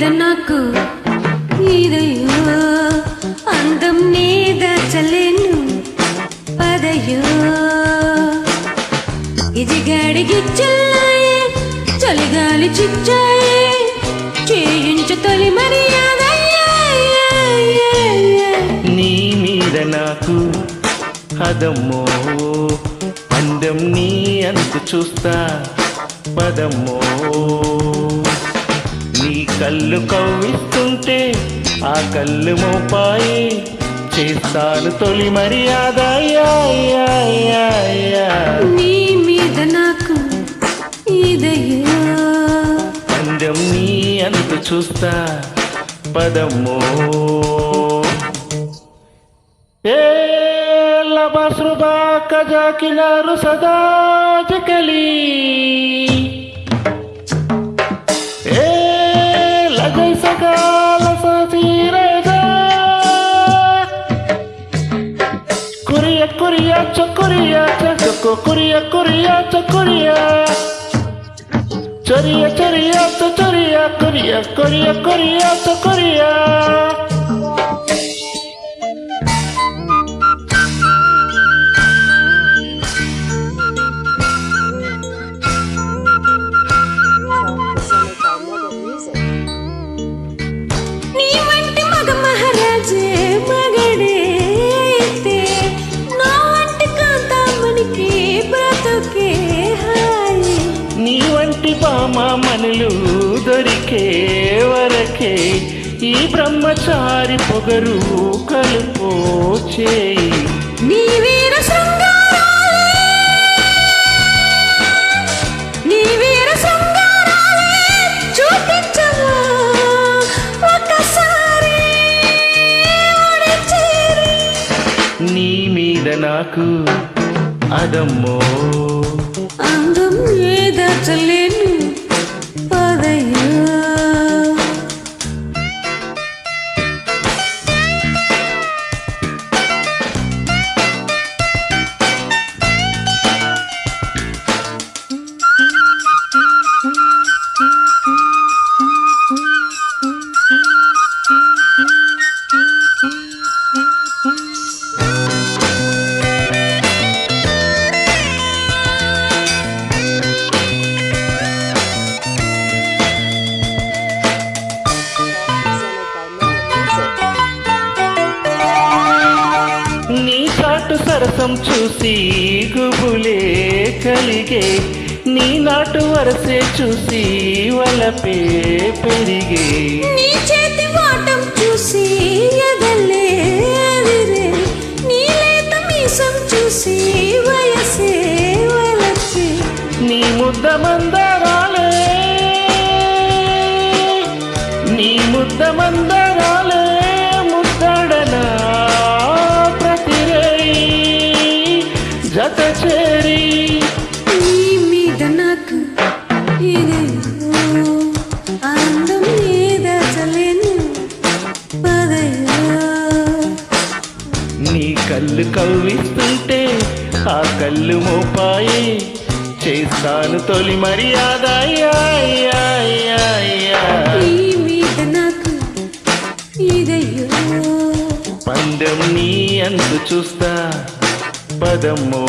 నాకు ఇదయో అందం నీద చలేను పదయో ఇది గడిగిచ్చాయే చలిగాలి చిచ్చాయే చేయించు తొలి మర్యాద నీ మీద నాకు హదమ్మో అందం నీ అంతు చూస్తా పదమ్మో కళ్ళు కవ్విస్తుంటే ఆ కళ్ళు మోపాయి. చేస్తాను తొలి మర్యాద. నీ మీద నాకు అందం నీ అంతు చూస్తా. పదమ్మో. లబస్రుబా కజాకినారు సదా চকরিয়া চকো করিয়া করিয়া চকরিয়া। চরিয়া চরিয়া তো চরিয়া করিয়া করিয়া করিয়া চকরিয়া। బామ మనులు దొరికే వరకే ఈ బ్రహ్మచారి పొగరు కలుపో చేయి నీ వీర శృంగారాలే. నీ వీర శృంగారాలే చూపించవా ఒకసారి ఒడి చేరి నీ మీద నాకు అదమ్మో. అందం ఏదచలేను సరసం చూసి గుబులే కలిగే. నీ నాటు వరసే చూసి వలపే పెరిగే. నీ చేతి వాటం చూసి ఎదలే అదిరే నీ లేత మీసం చూసి వయసే వలసే నీ ముద్ద మందరాలే. నీ ముద్ద మందరాలే. నాకు ఇదేదో అందం పదయ్యో నీ కళ్ళు కవ్విస్తుంటే ఆ కళ్ళు మోపాయి. చేస్తాను తొలి మర్యాద. పందెం నీ అందు చూస్తా. పదమ్మో.